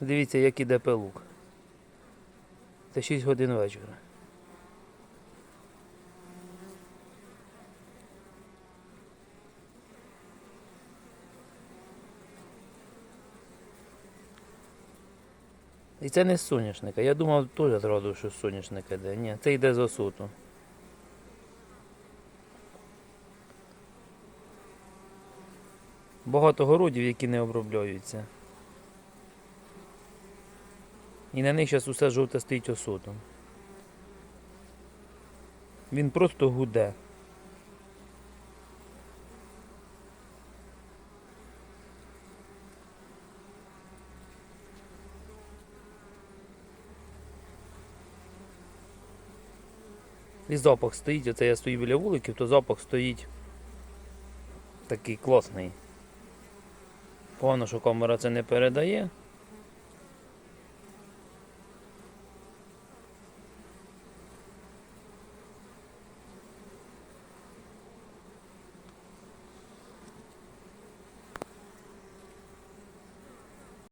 Дивіться, як іде пилук. Це 6 годин вечора. І це не з соняшника. Я думав теж зразу, що з соняшника йде. Ні, це йде з осоту. Багато городів, які не обробляються. І на них зараз усе жовте стоїть осотом. Він просто гуде. І запах стоїть, оце я стою біля вуликів, то запах стоїть такий класний. Погано, що камера це не передає.